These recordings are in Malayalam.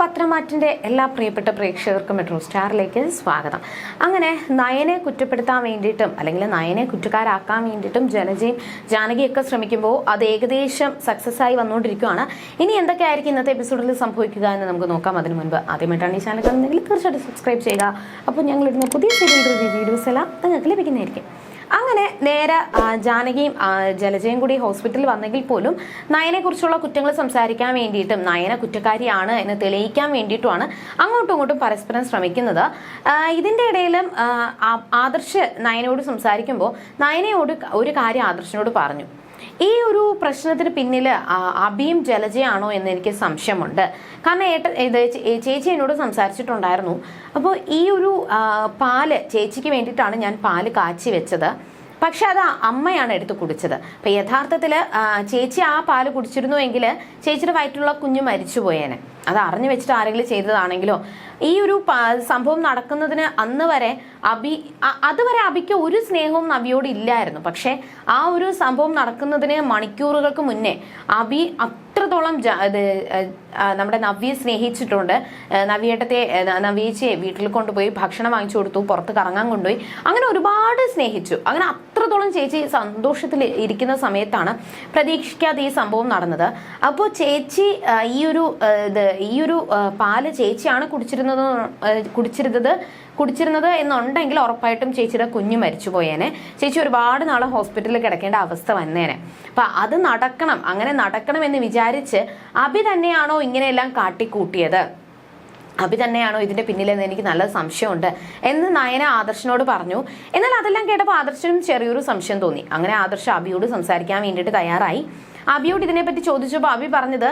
പത്രമാറ്റിന്റെ എല്ലാ പ്രിയപ്പെട്ട പ്രേക്ഷകർക്കും മെട്രോ സ്റ്റാറിലേക്ക് സ്വാഗതം. അങ്ങനെ നയനെ കുറ്റപ്പെടുത്താൻ വേണ്ടിയിട്ടും അല്ലെങ്കിൽ നയനെ കുറ്റക്കാരാക്കാൻ വേണ്ടിയിട്ടും ജനജയും ജാനകിയൊക്കെ ശ്രമിക്കുമ്പോൾ അത് ഏകദേശം സക്സസ് ആയി വന്നുകൊണ്ടിരിക്കുകയാണ്. ഇനി എന്തൊക്കെയായിരിക്കും ഇന്നത്തെ എപ്പിസോഡിൽ സംഭവിക്കുക എന്ന് നമുക്ക് നോക്കാം. അതിനു മുൻപ് ആദ്യമായിട്ടാണ് ഈ ചാനൽ കാണുന്നതെങ്കിൽ തീർച്ചയായിട്ടും സബ്സ്ക്രൈബ് ചെയ്യുക. അപ്പോൾ ഞങ്ങളിടുന്ന പുതിയ സീരിയൽ റിവ്യൂ വീഡിയോസ് എല്ലാം നിങ്ങൾക്ക് ലഭിക്കുന്നതായിരിക്കും. അങ്ങനെ നേരെ ജാനകിയും ജലജയും കൂടി ഹോസ്പിറ്റലിൽ വന്നെങ്കിൽ പോലും നയനെ കുറിച്ചുള്ള കുറ്റങ്ങൾ സംസാരിക്കാൻ വേണ്ടിയിട്ടും നയന കുറ്റക്കാരിയാണ് എന്ന് തെളിയിക്കാൻ വേണ്ടിയിട്ടുമാണ് അങ്ങോട്ടും ഇങ്ങോട്ടും പരസ്പരം ശ്രമിക്കുന്നത്. ഇതിന്റെ ഇടയിലും ആദർശ് നയനോട് സംസാരിക്കുമ്പോൾ നയനയോട് ഒരു കാര്യം ആദർശിനോട് പറഞ്ഞു. ഈ ഒരു പ്രശ്നത്തിന് പിന്നിൽ അബിയും ജലജയാണോ എന്ന് എനിക്ക് സംശയമുണ്ട്. കാരണം ഏട്ട ഇത് ചേച്ചി എന്നോട് സംസാരിച്ചിട്ടുണ്ടായിരുന്നു. അപ്പോൾ ഈ ഒരു പാൽ ചേച്ചിക്ക് വേണ്ടിയിട്ടാണ് ഞാൻ പാൽ കാച്ചി വെച്ചത്. പക്ഷെ അത് അമ്മയാണ് എടുത്ത് കുടിച്ചത്. അപ്പൊ യഥാർത്ഥത്തിൽ ചേച്ചി ആ പാൽ കുടിച്ചിരുന്നുവെങ്കിൽ ചേച്ചിയുടെ വയറ്റിലുള്ള കുഞ്ഞ് മരിച്ചു പോയേനെ. അത് അറിഞ്ഞു വെച്ചിട്ട് ആരെങ്കിലും ചെയ്തതാണെങ്കിലോ? ഈ ഒരു സംഭവം നടക്കുന്നതിന് അന്ന് വരെ അബി അതുവരെ അബിക്ക് ഒരു സ്നേഹവും നബിയോട് ഇല്ലായിരുന്നു. പക്ഷെ ആ ഒരു സംഭവം നടക്കുന്നതിന് മണിക്കൂറുകൾക്ക് മുന്നേ അബി ഇത്, നമ്മുടെ നവ്യെ സ്നേഹിച്ചിട്ടുണ്ട്. നവ്യേട്ടത്തെ നവ്യേച്ചിയെ വീട്ടിൽ കൊണ്ടുപോയി ഭക്ഷണം വാങ്ങിച്ചു കൊടുത്തു പുറത്ത് കറങ്ങാൻ കൊണ്ടുപോയി. അങ്ങനെ ഒരുപാട് സ്നേഹിച്ചു. അങ്ങനെ അത്രത്തോളം ചേച്ചി സന്തോഷത്തിൽ ഇരിക്കുന്ന സമയത്താണ് പ്രതീക്ഷിക്കാതെ ഈ സംഭവം നടന്നത്. അപ്പോൾ ചേച്ചി ഈ ഒരു ഇത് ഈ ഒരു പാൽ ചേച്ചിയാണ് കുടിച്ചിരുന്നത് കുടിച്ചിരുന്നത് കുടിച്ചിരുന്നത് എന്നുണ്ടെങ്കിൽ ഉറപ്പായിട്ടും ചേച്ചിയുടെ കുഞ്ഞു മരിച്ചു പോയേനെ. ചേച്ചി ഒരുപാട് നാളെ ഹോസ്പിറ്റലിൽ കിടക്കേണ്ട അവസ്ഥ വന്നേനെ. അപ്പൊ അത് നടക്കണം. അങ്ങനെ നടക്കണം എന്ന് വിചാരിച്ച് അഭി തന്നെയാണോ ഇങ്ങനെയെല്ലാം കാട്ടിക്കൂട്ടിയത്? അഭി തന്നെയാണോ ഇതിന്റെ പിന്നിലെന്ന് എനിക്ക് നല്ല സംശയമുണ്ട് എന്ന് നയന ആദർശനോട് പറഞ്ഞു. എന്നാൽ അതെല്ലാം കേട്ടപ്പോൾ ആദർശനും ചെറിയൊരു സംശയം തോന്നി. അങ്ങനെ ആദർശ അഭിയോട് സംസാരിക്കാൻ വേണ്ടിയിട്ട് തയ്യാറായി. അബിയോട് ഇതിനെപ്പറ്റി ചോദിച്ചപ്പോൾ അബി പറഞ്ഞത്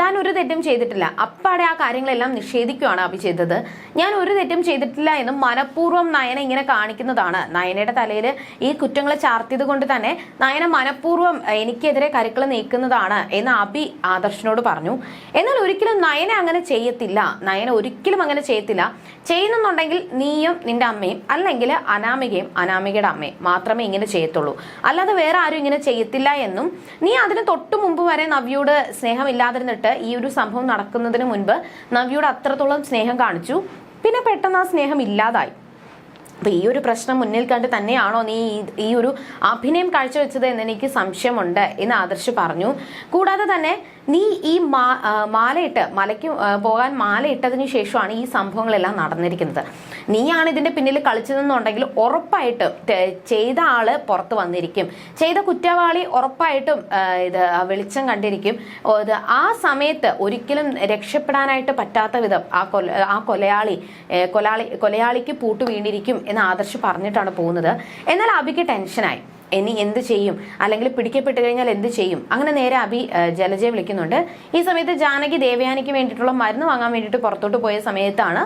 താൻ ഒരു തെറ്റും ചെയ്തിട്ടില്ല. അപ്പാടെ ആ കാര്യങ്ങളെല്ലാം നിഷേധിക്കുകയാണ് അബി ചെയ്തത്. ഞാൻ ഒരു തെറ്റും ചെയ്തിട്ടില്ല എന്നും മനഃപൂർവം നയന ഇങ്ങനെ കാണിക്കുന്നതാണ്. നയനയുടെ തലയിൽ ഈ കുറ്റങ്ങളെ ചാർത്തിയത് കൊണ്ട് തന്നെ നയന മനഃപൂർവം എനിക്കെതിരെ കരുക്കൾ നീക്കുന്നതാണ് എന്ന് അബി ആദർശനോട് പറഞ്ഞു. എന്നാൽ ഒരിക്കലും നയന അങ്ങനെ ചെയ്യത്തില്ല. നയന ഒരിക്കലും അങ്ങനെ ചെയ്യത്തില്ല. ചെയ്യുന്നുണ്ടെങ്കിൽ നീയും നിന്റെ അമ്മയും അല്ലെങ്കിൽ അനാമികയും അനാമികയുടെ അമ്മയും മാത്രമേ ഇങ്ങനെ ചെയ്യത്തുള്ളൂ. അല്ലാതെ വേറെ ആരും ഇങ്ങനെ ചെയ്യത്തില്ല എന്നും നീ അതിന് തൊട്ടു മുമ്പ് വരെ നവ്യോട് സ്നേഹമില്ലാതിരുന്നിട്ട് ഈ ഒരു സംഭവം നടക്കുന്നതിന് മുൻപ് നവ്യോട് അത്രത്തോളം സ്നേഹം കാണിച്ചു. പിന്നെ പെട്ടെന്ന് ആ സ്നേഹം ഇല്ലാതായി. അപ്പൊ ഈ ഒരു പ്രശ്നം മുന്നിൽ കണ്ട് തന്നെയാണോ നീ ഈ- ഈ ഒരു അഭിനയം കാഴ്ചവെച്ചത് എന്ന് എനിക്ക് സംശയമുണ്ട് എന്ന് ആദർശ് പറഞ്ഞു. കൂടാതെ തന്നെ നീ ഈ മാലയിട്ട് മലയ്ക്ക് പോകാൻ മാലയിട്ടതിന് ശേഷമാണ് ഈ സംഭവങ്ങളെല്ലാം നടന്നിരിക്കുന്നത്. നീയാണ് ഇതിന്റെ പിന്നിൽ കളിച്ചതെന്നുണ്ടെങ്കിൽ ഉറപ്പായിട്ട് ചെയ്ത ആൾ പുറത്ത് വന്നിരിക്കും. ചെയ്ത കുറ്റവാളി ഉറപ്പായിട്ടും ഇത് വെളിച്ചം കണ്ടിരിക്കും. ഇത് ആ സമയത്ത് ഒരിക്കലും രക്ഷപ്പെടാനായിട്ട് പറ്റാത്ത വിധം ആ കൊല ആ കൊലയാളി കൊലാളി കൊലയാളിക്ക് പൂട്ട് വീണിരിക്കും എന്ന് ആദർശ് പറഞ്ഞിട്ടാണ് പോകുന്നത്. എന്നാൽ അബിക്ക് ടെൻഷനായി. ഇനി എന്ത് ചെയ്യും? അല്ലെങ്കിൽ പിടിക്കപ്പെട്ട് കഴിഞ്ഞാൽ എന്ത് ചെയ്യും? അങ്ങനെ നേരെ അഭി ജലജയെ വിളിക്കുന്നുണ്ട്. ഈ സമയത്ത് ജാനകി ദേവയാനിക്ക് വേണ്ടിയിട്ടുള്ള മരുന്ന് വാങ്ങാൻ വേണ്ടിയിട്ട് പുറത്തോട്ട് പോയ സമയത്താണ്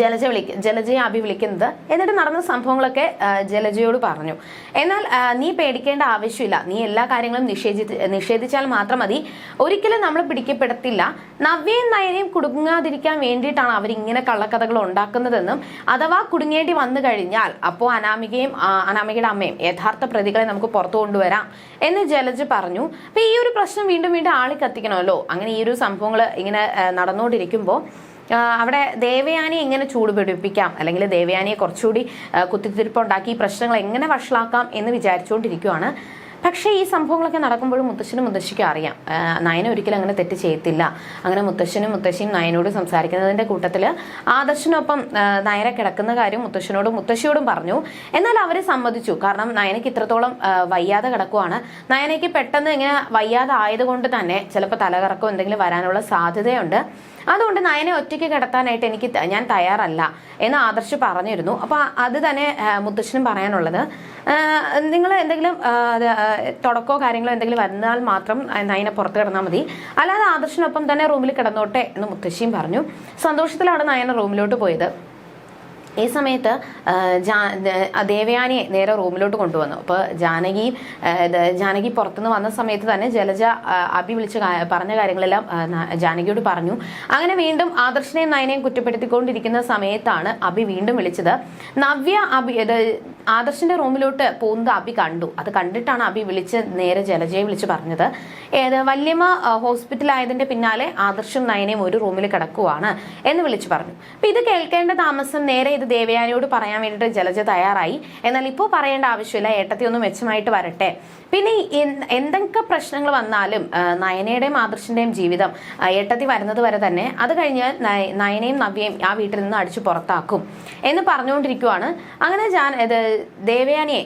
ജലജ വിളിക്ക ജലജയെ അഭി വിളിക്കുന്നത്. എന്നിട്ട് നടന്ന സംഭവങ്ങളൊക്കെ ജലജയോട് പറഞ്ഞു. എന്നാൽ നീ പേടിക്കേണ്ട ആവശ്യമില്ല. നീ എല്ലാ കാര്യങ്ങളും നിഷേധി നിഷേധിച്ചാൽ മാത്രം മതി. ഒരിക്കലും നമ്മൾ പിടിക്കപ്പെടത്തില്ല. നവ്യയും നയനയും കുടുങ്ങാതിരിക്കാൻ വേണ്ടിയിട്ടാണ് അവരിങ്ങനെ കള്ളക്കഥകൾ ഉണ്ടാക്കുന്നതെന്നും അഥവാ കുടുങ്ങേണ്ടി വന്നു കഴിഞ്ഞാൽ അപ്പോൾ അനാമികയും അനാമികയുടെ അമ്മയും യഥാർത്ഥ പ്രതികളെ നമുക്ക് പുറത്തു കൊണ്ടുവരാം എന്ന് ജലജ പറഞ്ഞു. അപ്പോൾ ഈ ഒരു പ്രശ്നം വീണ്ടും വീണ്ടും ആളി കത്തിക്കണമല്ലോ അങ്ങനെ ഈ ഒരു സംഭവങ്ങൾ ഇങ്ങനെ നടന്നുകൊണ്ടിരിക്കുമ്പോൾ അവിടെ ദേവയാനി എങ്ങനെ ചൂട് പിടിപ്പിക്കാം? അല്ലെങ്കിൽ ദേവയാനിയെ കുറച്ചുകൂടി കുത്തിത്തിരിപ്പുണ്ടാക്കി പ്രശ്നങ്ങൾ എങ്ങനെ വഷളാക്കാം എന്ന് വിചാരിച്ചുകൊണ്ടിരിക്കുകയാണ് പക്ഷേ ഈ സംഭവങ്ങളൊക്കെ നടക്കുമ്പോഴും മുത്തശ്ശനും മുത്തശ്ശിക്കും അറിയാം. നയന ഒരിക്കലും അങ്ങനെ തെറ്റ് ചെയ്യത്തില്ല. അങ്ങനെ മുത്തശ്ശനും മുത്തശ്ശിയും നയനോട് സംസാരിക്കുന്നതിന്റെ കൂട്ടത്തിൽ ആദർശനൊപ്പം നയന കിടക്കുന്ന കാര്യം മുത്തശ്ശനോടും മുത്തശ്ശിയോടും പറഞ്ഞു. എന്നാൽ അവർ സമ്മതിച്ചു. കാരണം നയനയ്ക്ക് ഇത്രത്തോളം വയ്യാതെ കിടക്കുവാണ്. നയനയ്ക്ക് പെട്ടെന്ന് ഇങ്ങനെ വയ്യാതെ ആയതുകൊണ്ട് തന്നെ ചിലപ്പോൾ തലകറക്കോ എന്തെങ്കിലും വരാനുള്ള സാധ്യതയുണ്ട്. അതുകൊണ്ട് നയനെ ഒറ്റയ്ക്ക് കിടത്താനായിട്ട് എനിക്ക് ഞാൻ തയ്യാറല്ല എന്ന് ആദർശ് പറഞ്ഞിരുന്നു. അപ്പൊ അത് തന്നെ മുത്തശ്ശനും പറയാനുള്ളത്. നിങ്ങൾ എന്തെങ്കിലും തുടക്കോ കാര്യങ്ങളോ എന്തെങ്കിലും വരുന്നാൽ മാത്രം നയനെ പുറത്ത് കിടന്നാൽ മതി. അല്ലാതെ ആദർശിനൊപ്പം തന്നെ റൂമിൽ കിടന്നോട്ടെ എന്ന് മുത്തശ്ശിയും പറഞ്ഞു. സന്തോഷത്തിലാണ് നയന റൂമിലോട്ട് പോയത്. ഈ സമയത്ത് ദേവയാനിയെ നേരെ റൂമിലോട്ട് കൊണ്ടുവന്നു. അപ്പോൾ ജാനകി ജാനകി പുറത്തുനിന്ന് വന്ന സമയത്ത് തന്നെ ജലജ അഭി വിളിച്ച് പറഞ്ഞ കാര്യങ്ങളെല്ലാം ജാനകിയോട് പറഞ്ഞു. അങ്ങനെ വീണ്ടും ആദർശനെയും നയനെയും കുറ്റപ്പെടുത്തിക്കൊണ്ടിരിക്കുന്ന സമയത്താണ് അഭി വീണ്ടും വിളിച്ചത്. നവ്യ അഭി ആദർശന്റെ റൂമിലോട്ട് പോകുന്നത് അഭി കണ്ടു. അത് കണ്ടിട്ടാണ് അഭി വിളിച്ച് നേരെ ജലജയെ വിളിച്ച് പറഞ്ഞത്. ഏത് വല്യമ്മ ഹോസ്പിറ്റലായതിന്റെ പിന്നാലെ ആദർശും നയനയും ഒരു റൂമിൽ കിടക്കുവാണ് എന്ന് വിളിച്ചു പറഞ്ഞു. അപ്പൊ ഇത് കേൾക്കേണ്ട താമസം നേരെ ഇത് ദേവയാനിയോട് പറയാൻ വേണ്ടിയിട്ട് ജലജ തയ്യാറായി. എന്നാൽ ഇപ്പോൾ പറയേണ്ട ആവശ്യമില്ല ഏട്ടത്തി ഒന്ന് മെച്ചമായിട്ട് വരട്ടെ. പിന്നെ എന്തൊക്കെ പ്രശ്നങ്ങൾ വന്നാലും നയനയുടെയും ആദർശിന്റെയും ജീവിതം ഏട്ടത്തി വരുന്നത് വരെ തന്നെ അത് കഴിഞ്ഞ് നയ- നയനയും നവ്യയും ആ വീട്ടിൽ നിന്ന് അടിച്ചു പുറത്താക്കും എന്ന് പറഞ്ഞുകൊണ്ടിരിക്കുവാണ്. അങ്ങനെ ഞാൻ ഇത് ദേവയാനിയെ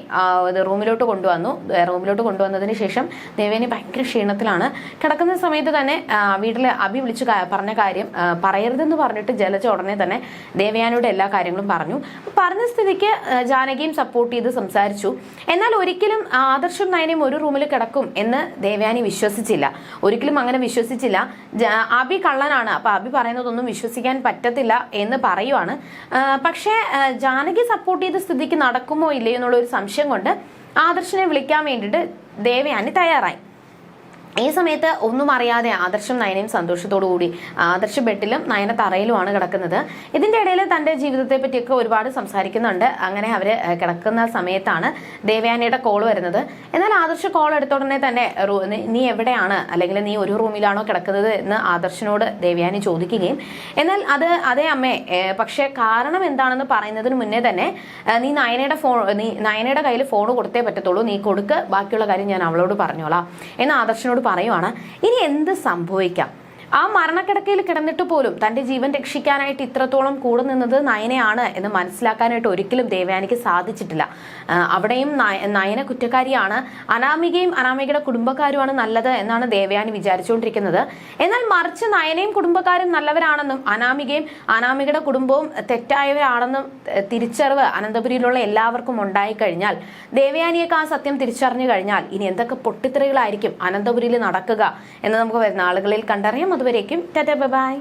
റൂമിലോട്ട് കൊണ്ടുവന്നു. റൂമിലോട്ട് കൊണ്ടുവന്നതിന് ശേഷം ദേവയാനി ഭയങ്കര ക്ഷീണത്തിലാണ്. കിടക്കുന്ന സമയത്ത് തന്നെ വീട്ടിൽ അഭി വിളിച്ച് പറഞ്ഞ കാര്യം പറയരുതെന്ന് പറഞ്ഞിട്ട് ജലജ ഉടനെ തന്നെ ദേവയാനിയുടെ എല്ലാ കാര്യങ്ങളും പറഞ്ഞു. പറഞ്ഞ സ്ഥിതിക്ക് ജാനകിയും സപ്പോർട്ട് ചെയ്ത് സംസാരിച്ചു. എന്നാൽ ഒരിക്കലും ആദർശം നയനയും ഒരു റൂമിൽ കിടക്കും എന്ന് ദേവയാനി വിശ്വസിച്ചില്ല. ഒരിക്കലും അങ്ങനെ വിശ്വസിച്ചില്ല. അബി കള്ളനാണ്. അപ്പൊ അബി പറയുന്നതൊന്നും വിശ്വസിക്കാൻ പറ്റത്തില്ല എന്ന് പറയുവാണ്. പക്ഷേ ജാനകി സപ്പോർട്ട് ചെയ്ത സ്ഥിതിക്ക് നടക്കുമോ ഇല്ലയോ എന്നുള്ള ഒരു സംശയം കൊണ്ട് ആദർശനെ വിളിക്കാൻ വേണ്ടിയിട്ട് ദേവയാനി തയ്യാറായി. ഈ സമയത്ത് ഒന്നും അറിയാതെ ആദർശം നയനയും സന്തോഷത്തോടു കൂടി ആദർശ ബെഡിലും നയന തറയിലുമാണ് കിടക്കുന്നത്. ഇതിന്റെ ഇടയിൽ തന്റെ ജീവിതത്തെ പറ്റിയൊക്കെ ഒരുപാട് സംസാരിക്കുന്നുണ്ട്. അങ്ങനെ അവർ കിടക്കുന്ന സമയത്താണ് ദേവയാനിയുടെ കോൾ വരുന്നത്. എന്നാൽ ആദർശ കോൾ എടുത്ത ഉടനെ തന്നെ നീ- എവിടെയാണ്? അല്ലെങ്കിൽ നീ ഒരു റൂമിലാണോ കിടക്കുന്നത് എന്ന് ആദർശനോട് ദേവയാനി ചോദിക്കുകയും എന്നാൽ അത് അതേ അമ്മേ പക്ഷേ കാരണം എന്താണെന്ന് പറയുന്നതിന് മുന്നേ തന്നെ നീ നയനയുടെ ഫോൺ നീ നയനയുടെ കയ്യിൽ ഫോൺ കൊടുത്തേ പറ്റത്തുള്ളൂ. നീ കൊടുക്ക് ബാക്കിയുള്ള കാര്യം ഞാൻ അവളോട് പറഞ്ഞോളാം എന്ന് ആദർശനോട് പറയുവാണ്. ഇനി എന്ത് സംഭവിക്കാം? ആ മരണക്കിടക്കയിൽ കിടന്നിട്ട് പോലും തന്റെ ജീവൻ രക്ഷിക്കാനായിട്ട് ഇത്രത്തോളം കൂടെ നിന്നത് നയനയാണ് എന്ന് മനസ്സിലാക്കാനായിട്ട് ഒരിക്കലും ദേവയാനിക്ക് സാധിച്ചിട്ടില്ല. അവിടെയും നയന കുറ്റക്കാരിയാണ്. അനാമികയും അനാമികയുടെ കുടുംബക്കാരുമാണ് നല്ലത് എന്നാണ് ദേവയാനി വിചാരിച്ചുകൊണ്ടിരിക്കുന്നത്. എന്നാൽ മറിച്ച് നയനയും കുടുംബക്കാരും നല്ലവരാണെന്നും അനാമികയും അനാമികയുടെ കുടുംബവും തെറ്റായവരാണെന്നും തിരിച്ചറിവ് അനന്തപുരിയിലുള്ള എല്ലാവർക്കും ഉണ്ടായിക്കഴിഞ്ഞാൽ ദേവയാനിയൊക്കെ ആ സത്യം തിരിച്ചറിഞ്ഞു കഴിഞ്ഞാൽ ഇനി എന്തൊക്കെ പൊട്ടിത്തെറികളായിരിക്കും അനന്തപുരിയിൽ നടക്കുക എന്ന് നമുക്ക് വരുന്ന ആളുകളിൽ കണ്ടറിയാം അതുവരേക്കും ടാറ്റ ബൈ.